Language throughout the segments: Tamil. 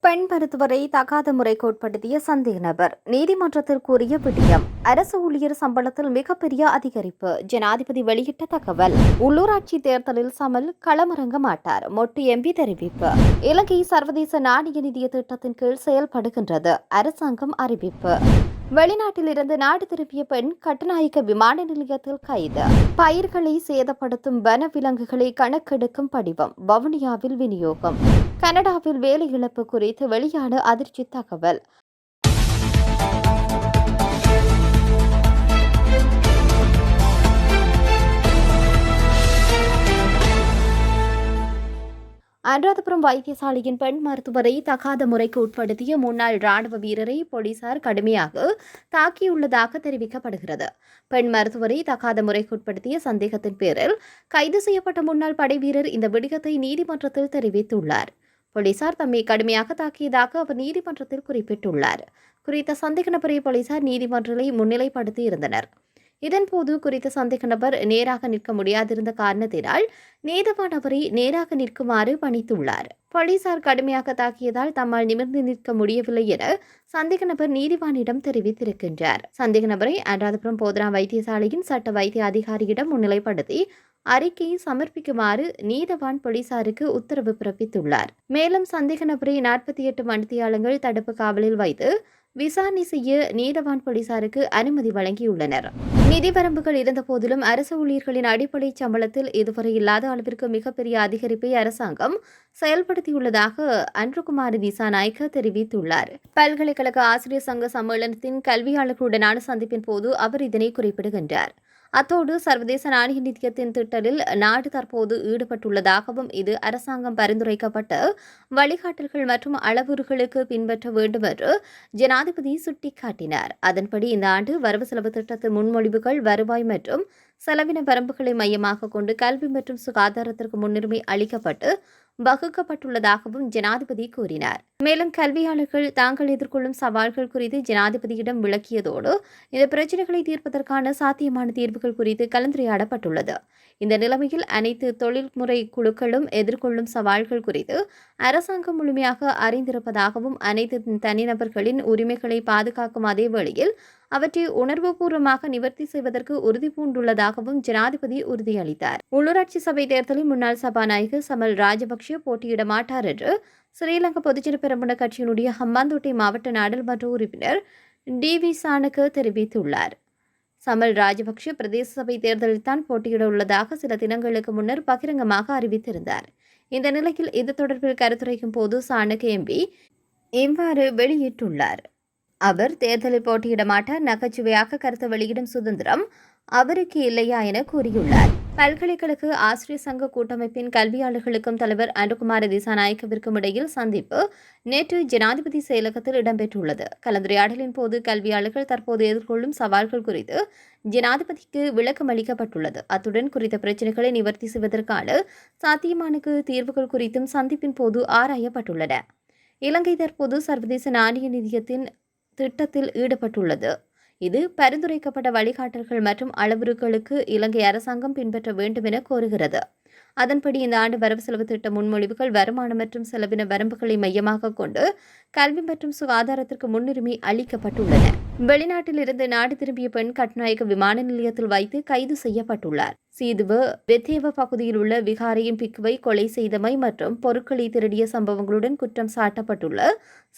பெண் மருத்துவரை தகாத முறைக்கு உட்படுத்திய சந்தேக நபர். நீதிமன்றத்திற்குரிய அரசு ஊழியர் சம்பளத்தில் மிகப்பெரிய அதிகரிப்பு ஜனாதிபதி வெளியிட்ட தகவல். உள்ளூராட்சி தேர்தலில் சமல் களமிறங்க மாட்டார் மொட்டு எம்பி தெரிவிப்பு. இலங்கை சர்வதேச நாணய நிதிய திட்டத்தின் கீழ் செயல்படுகின்றது அரசாங்கம் அறிவிப்பு. வெளிநாட்டிலிருந்து நாடு திரும்பிய பெண் கட்டுநாயக்க விமான நிலையத்தில் கைது. பயிர்களை சேதப்படுத்தும் வனவிலங்குகளை கணக்கெடுக்கும் படிவம் வவுனியாவில் விநியோகம். கனடாவில் வேலை இழப்பு குறித்து வெளியான அதிர்ச்சி தகவல். அனுராதபுரம் வைத்தியசாலையின் பெண் மருத்துவரை தகாத முறைக்கு உட்படுத்திய முன்னாள் ராணுவ வீரரை போலீசார் கடுமையாக தாக்கியுள்ளதாக தெரிவிக்கப்படுகிறது. பெண் மருத்துவரை தகாத முறைக்கு உட்படுத்திய சந்தேகத்தின் பேரில் கைது செய்யப்பட்ட முன்னாள் படைவீரர் இந்த விடயத்தை நீதிமன்றத்தில் தெரிவித்துள்ளார். போலீசார் தம்மை கடுமையாக தாக்கியதாக அவர் நீதிமன்றத்தில் குறிப்பிட்டுள்ளார். குறித்த சந்தேக நபரை போலீசார் நீதிமன்றத்தை முன்னிலைப்படுத்தி இருந்தனர் இதன்போது குறித்த சந்தேக நபர் நேராக நிற்க முடியாதிருந்த காரணத்தினால் நீதவான் அவரை நேராக நிற்குமாறு பணித்துள்ளார். போலீசார் கடுமையாக தாக்கியதால் தம்மால் நிமிர்ந்து நிற்க முடியவில்லை என சந்தேக நபர் நீதிவானிடம் தெரிவித்திருக்கின்றார். சந்தேக நபரை அனுராதபுரம் போதனா வைத்தியசாலையின் சட்ட வைத்திய அதிகாரியிடம் முன்னிலைப்படுத்தி அறிக்கையை சமர்ப்பிக்குமாறு நீதவான் போலீசாருக்கு உத்தரவு பிறப்பித்துள்ளார். மேலும் சந்தேக நபரை நாற்பத்தி எட்டு மணித்தியாலங்கள் தடுப்பு காவலில் வைத்து விசாரணை செய்ய நீதவான் போலீசாருக்கு அனுமதி வழங்கியுள்ளனர். நிதி வரம்புகள் இருந்த போதிலும் அரசு ஊழியர்களின் அடிப்படை சம்பளத்தில் இதுவரை இல்லாத அளவிற்கு மிகப்பெரிய அதிகரிப்பை அரசாங்கம் செயல்படுத்தியுள்ளதாக அன்றுகுமார் திசாநாயக்க தெரிவித்துள்ளார். பல்கலைக்கழக ஆசிரியர் சங்க சம்மேளனத்தின் கல்வியாளர்களுடனான சந்திப்பின் போது அவர் இதனை குறிப்பிடுகின்றார். அத்தோடு சர்வதேச நாணய நிதியத்தின் திட்டலில் நாடு தற்போது ஈடுபட்டுள்ளதாகவும் இது அரசாங்கம் பரிந்துரைக்கப்பட்ட வழிகாட்டல்கள் மற்றும் அளவுறுகளுக்கு பின்பற்ற வேண்டும் என்று ஜனாதிபதி சுட்டிக்காட்டினார். அதன்படி இந்த ஆண்டு வரவு செலவு திட்டத்தின் முன்மொழிவுகள் வருவாய் மற்றும் செலவின வரம்புகளை மையமாக கொண்டு கல்வி மற்றும் சுகாதாரத்திற்கு முன்னுரிமை அளிக்கப்பட்டு வகுக்கப்பட்டுள்ளதாகவும் ஜனாதிபதி கூறினார். மேலும் கல்வியாளர்கள் தாங்கள் எதிர்கொள்ளும் சவால்கள் குறித்து ஜனாதிபதியிடம் விளக்கியதோடு இந்த பிரச்சினைகளை தீர்ப்பதற்கான சாத்தியமான தீர்வுகள் குறித்து கலந்துரையாடப்பட்டுள்ளது. இந்த நிலைமையில் அனைத்து தொழில்முறை குழுக்களும் எதிர்கொள்ளும் சவால்கள் குறித்து அரசாங்கம் முழுமையாக அறிந்திருப்பதாகவும் அனைத்து தனிநபர்களின் உரிமைகளை பாதுகாக்கும் அதே வேளையில் அவற்றை உணர்வுபூர்வமாக நிவர்த்தி செய்வதற்கு உறுதி பூண்டுள்ளதாகவும் ஜனாதிபதி உறுதியளித்தார். உள்ளூராட்சி சபை தேர்தலில் முன்னாள் சபாநாயகர் சமல் ராஜபக்ஷ போட்டியிட மாட்டார் என்று ஸ்ரீலங்கா பொதுஜன பெரமுன கட்சியினுடைய ஹம்பாந்தோட்டை மாவட்ட நாடாளுமன்ற உறுப்பினர் டி வி சானுக்கு தெரிவித்துள்ளார். சமல் ராஜபக்ஷ பிரதேச சபை தேர்தலில் தான் போட்டியிட உள்ளதாக சில தினங்களுக்கு முன்னர் பகிரங்கமாக அறிவித்திருந்தார். இந்த நிலையில் இது தொடர்பில் கருத்துரைக்கும் போது சானுக்கு எம்பி இவ்வாறு வெளியிட்டுள்ளார். அவர் தேர்தலில் போட்டியிட மாட்டார் நகைச்சுவையாக கருத்து வெளியிடும் சுதந்திரம் அவருக்கு இல்லையா என கூறியுள்ளார். பல்கலைக்கழக ஆசிரியர் சங்க கூட்டமைப்பின் கல்வியாளர்களுக்கும் தலைவர் அனுகுமார திசாநாயக்கவிற்கும் இடையில் சந்திப்பு நேற்று ஜனாதிபதி செயலகத்தில் இடம்பெற்றுள்ளது. கலந்துரையாடலின் போது கல்வியாளர்கள் தற்போது எதிர்கொள்ளும் சவால்கள் குறித்து ஜனாதிபதிக்கு விளக்கம் அளிக்கப்பட்டுள்ளது. அத்துடன் குறித்த பிரச்சினைகளை நிவர்த்தி செய்வதற்கான சாத்தியமானுக்கு தீர்வுகள் குறித்தும் சந்திப்பின் போது ஆராயப்பட்டுள்ளன. இலங்கை தற்போது சர்வதேச நாணய நிதியத்தின் திட்டத்தில் ஈடுபட்டுள்ளது. இது பரிந்துரைக்கப்பட்ட வழிகாட்டல்கள் மற்றும் அளவுருக்களுக்கு இலங்கை அரசாங்கம் பின்பற்ற வேண்டும் என கோருகிறது. அதன்படி இந்த ஆண்டு வரவு செலவு திட்ட முன்மொழிவுகள் வருமானம் மற்றும் செலவின வரம்புகளை மையமாக கொண்டு கல்வி மற்றும் சுகாதாரத்திற்கு முன்னுரிமை அளிக்கப்பட்டுள்ளன. வெளிநாட்டில் இருந்து நாடு திரும்பிய பெண் கட்நாயக்க விமான நிலையத்தில் வைத்து கைது செய்யப்பட்டுள்ளார். சீதுவ வெத்தேவ பகுதியில் உள்ள விகாரையின் பிக்குவை கொலை செய்தமை மற்றும் பொருட்களை திருடிய சம்பவங்களுடன் குற்றம் சாட்டப்பட்டுள்ள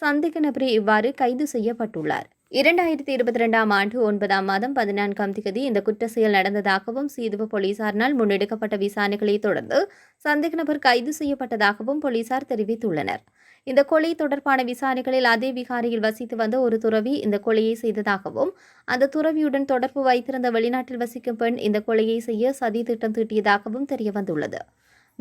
சந்தேக நபரை இவ்வாறு கைது செய்யப்பட்டுள்ளார். இரண்டாயிரத்தி இருபத்தி ரெண்டாம் ஆண்டு ஒன்பதாம் மாதம் பதினான்காம் திகதி இந்த குற்ற செயல் நடந்ததாகவும் சீதுவ போலீசாரினால் முன்னெடுக்கப்பட்ட விசாரணைகளை தொடர்ந்து சந்தேக நபர் கைது செய்யப்பட்டதாகவும் போலீசார் தெரிவித்துள்ளனர். இந்த கொலை தொடர்பான விசாரணைகளில் அதே விகாரியில் வசித்து வந்த ஒரு துறவி இந்த கொலையை செய்ததாகவும் அந்த துறவியுடன் தொடர்பு வைத்திருந்த வெளிநாட்டில் வசிக்கும் பெண் இந்த கொலையை செய்ய சதி திட்டம் தீட்டியதாகவும் தெரியவந்துள்ளது.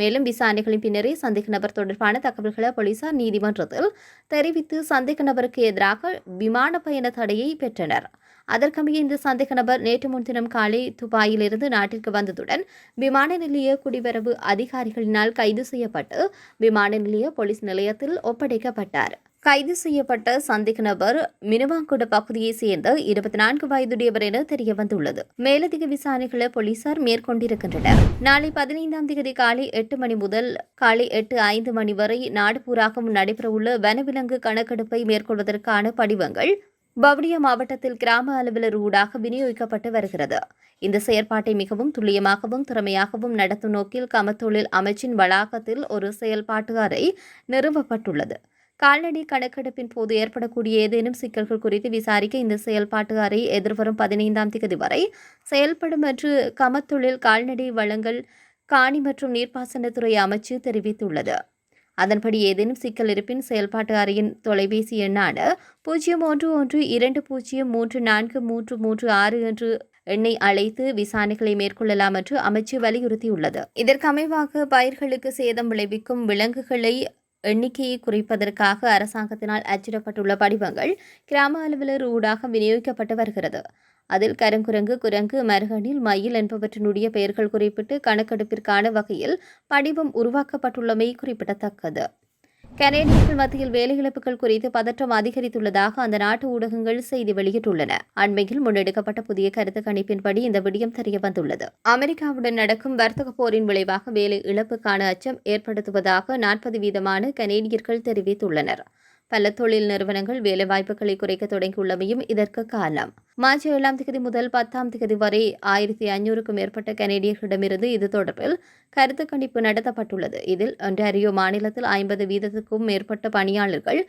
மேலும் விசாரணைகளின் பின்னரே சந்தேக நபர் தொடர்பான தகவல்களை போலீசார் நீதிமன்றத்தில் தெரிவித்து சந்தேக நபருக்கு எதிராக விமான பயண தடையை பெற்றனர். அதற்கமைய இந்த சந்தேக நபர் நேற்று முன்தினம் காலை துபாயிலிருந்து நாட்டிற்கு வந்ததுடன் விமான நிலைய குடிவரவு அதிகாரிகளினால் கைது செய்யப்பட்டு விமான நிலைய போலீஸ் நிலையத்தில் ஒப்படைக்கப்பட்டார். கைது செய்யப்பட்ட சந்தேக நபர் மினுவாங்குட பகுதியைச் சேர்ந்த இருபத்தி நான்கு வயதுடையவர் என தெரிய வந்துள்ளது மேலதிக விசாரணைகளை போலீசார் மேற்கொண்டிருக்கின்றனர். நாளை பதினைந்தாம் தேதி காலை எட்டு மணி முதல் காலை எட்டு ஐந்து மணி வரை நாடு பூராகவும் நடைபெறவுள்ள வனவிலங்கு கணக்கெடுப்பை மேற்கொள்வதற்கான படிவங்கள் பவுடியா மாவட்டத்தில் கிராம அலுவலர் ஊடாக விநியோகிக்கப்பட்டு வருகிறது. இந்த செயற்பாட்டை மிகவும் துல்லியமாகவும் திறமையாகவும் நடத்தும் நோக்கில் கமத்தொழில் அமைச்சின் வளாகத்தில் ஒரு செயல்பாட்டு அறை நிறுவப்பட்டுள்ளது. கால்நடை கணக்கெடுப்பின் போது ஏற்படக்கூடிய ஏதேனும் சிக்கல்கள் குறித்து விசாரிக்க இந்த செயல்பாட்டு அறை எதிர்வரும் பதினைந்தாம் தேதி வரை செயல்படும் என்று கமத்தொழில் கால்நடை வளங்கள் காணி மற்றும் நீர்ப்பாசனத்துறை அமைச்சு தெரிவித்துள்ளது. அதன்படி ஏதேனும் சிக்கல் இருப்பின் செயல்பாட்டு அறையின் தொலைபேசி எண்ணான பூஜ்ஜியம் ஒன்று ஒன்று இரண்டு பூஜ்ஜியம் மூன்று நான்கு மூன்று மூன்று ஆறு என்று எண்ணை அழைத்து விசாரணைகளை மேற்கொள்ளலாம் என்று அமைச்சு வலியுறுத்தியுள்ளது. இதற்கு அமைவாக பயிர்களுக்கு சேதம் விளைவிக்கும் விலங்குகளை எண்ணிக்கையை குறைப்பதற்காக அரசாங்கத்தினால் அச்சிடப்பட்டுள்ள படிவங்கள் கிராம அலுவலர் ஊடாக விநியோகிக்கப்பட்டு வருகிறது. அதில் கருங்குரங்கு குரங்கு மருகனில் மயில் என்பவற்றினுடைய பெயர்கள் குறிப்பிட்டு கணக்கெடுப்பிற்கான வகையில் படிவம் உருவாக்கப்பட்டுள்ளமை குறிப்பிடத்தக்கது. கனேடியர்கள் மத்தியில் வேலையிழப்புகள் குறித்து பதற்றம் அதிகரித்துள்ளதாக அந்த நாட்டு ஊடகங்கள் செய்தி வெளியிட்டுள்ளன. அண்மையில் முன்னெடுக்கப்பட்ட புதிய கருத்து கணிப்பின்படி இந்த விடயம் தெரிய வந்துள்ளது. அமெரிக்காவுடன் நடக்கும் வர்த்தக போரின் விளைவாக வேலை இழப்புக்கான அச்சம் ஏற்படுத்துவதாக நாற்பது வீதமான கனேடியர்கள் தெரிவித்துள்ளனர். பல தொழில் நிறுவனங்கள் வேலைவாய்ப்புகளை குறைக்க தொடங்கியுள்ளமையும் இதற்கு காரணம். மார்ச் ஏழாம் தேதி முதல் பத்தாம் தேதி வரை ஆயிரத்தி ஐநூறுக்கும் மேற்பட்ட கனேடியர்களிடமிருந்து இது தொடர்பில் கருத்து கணிப்பு நடத்தப்பட்டுள்ளது. இதில் ஒன்டாரியோ மாநிலத்தில் ஐம்பது வீதத்துக்கும் மேற்பட்ட பணியாளர்கள்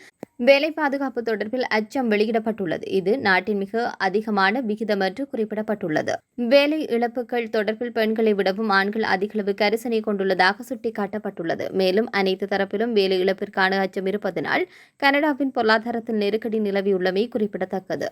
வேலை பாதுகாப்பு தொடர்பில் அச்சம் வெளியிடப்பட்டுள்ளது. இது நாட்டின் மிக அதிகமான விகிதம் என்று குறிப்பிடப்பட்டுள்ளது. வேலை இழப்புகள் தொடர்பில் பெண்களை விடவும் ஆண்கள் அதிகளவு கரிசனை கொண்டுள்ளதாக சுட்டிக்காட்டப்பட்டுள்ளது. மேலும் அனைத்து தரப்பிலும் வேலை இழப்பிற்கான அச்சம் இருப்பதனால் கனடாவின் பொருளாதாரத்தில் நெருக்கடி நிலவியுள்ளமை குறிப்பிடத்தக்கது.